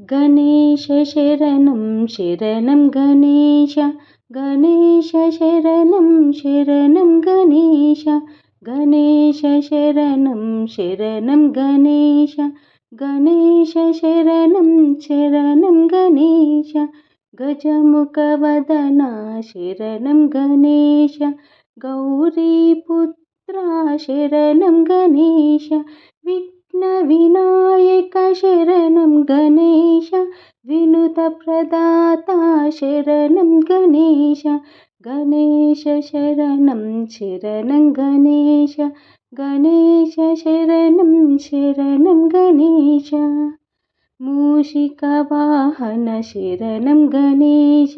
गणेशशरणं शरणं गणेश। गणेशशरणं शरणं गणेश। गणेशशरणं शरणं गणेश। गणेशशरणं शरणं गणेश। गजमुखवदना शरणं गणेश। गौरीपुत्रा शरणं गणेश विघ्नविनायक शरणं गणेश विनुतप्रदाता शरणं गणेश गणेशशरणं शरणं गणेश गणेशशरणं शरणं गणेश मूषिकवाहन शरणं गणेश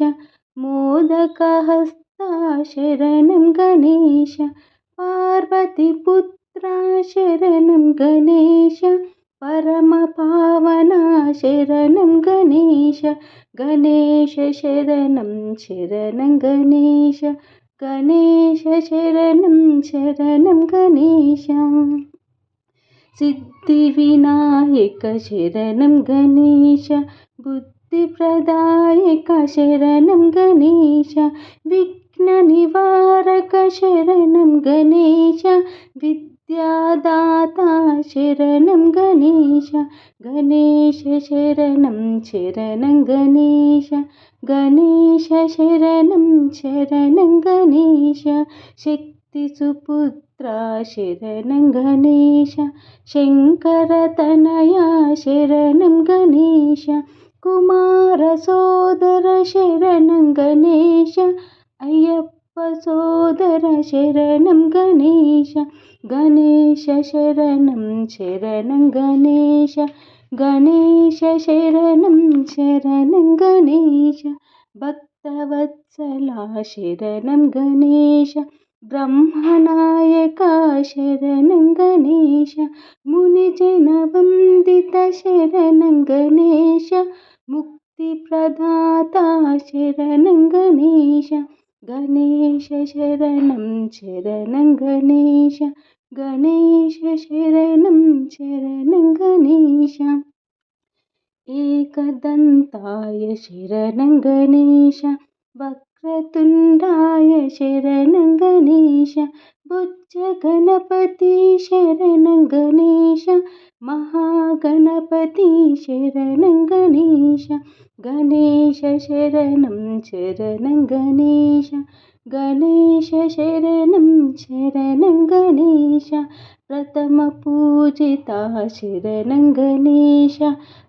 मोदकहस्ता शरणं गणेश पार्वतीपुत्रा शरणं गणेश परमपावना शरणं गणेश गणेशशरणं शरणं गणेश गणेशशरणं शरणं गणेश। सिद्धिविनायक शरणं गणेश बुद्धिप्रदायक शरणं गणेश विघ्ननिवारक शरणं गणेश विद्यादाता शरणं गणेश गणेशशरणं शरणं गणेश गणेशशरणं शरणं गणेश शक्तिसुपुत्रा शरणं गणेश शङ्करतनया शरणं गणेश कुमारसोदर शरणं गणेश अय्यप्पसोदर शरणं गणेश गणेशशरणं शरणं गणेश गणेशशरणं शरणं गणेश भक्तवत्सला शरणं गणेश ब्रह्मनायका शरणं गणेश मुनिजनवन्दितशरणं गणेश मुक्तिप्रदाता शरणं गणेश गणेशशरणं शरणं गणेश गणेशशरणं शरणं गणेश। एकदन्ताय शरणं गणेश वक्रतुण्डाय शरणं गणेश बुद्धगणपति शरणं गणेश महागणपति शरणं गणेश गणेशशरणं शरणं गणेश गणेशशरणं शरणं गणेश प्रथमपूजिता शरणं गणेश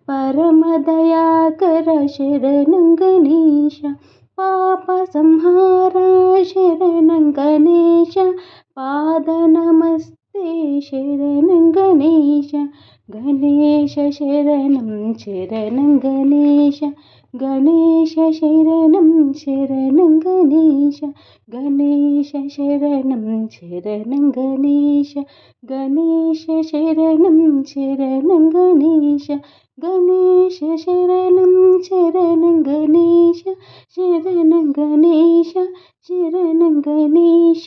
परमदयाकर शरणं गणेश पापसंहारा शरणं गणेश पादनमस्ते शरणं गणेश गणेशशरणं शरणं गणेश गणेशशरणं शरणं गणेश गणेशशरणं शरणं गणेश गणेशशरणं शरणं गणेश गणेशशरणं शरणं गणेश शरणं गणेश शरणं गणेश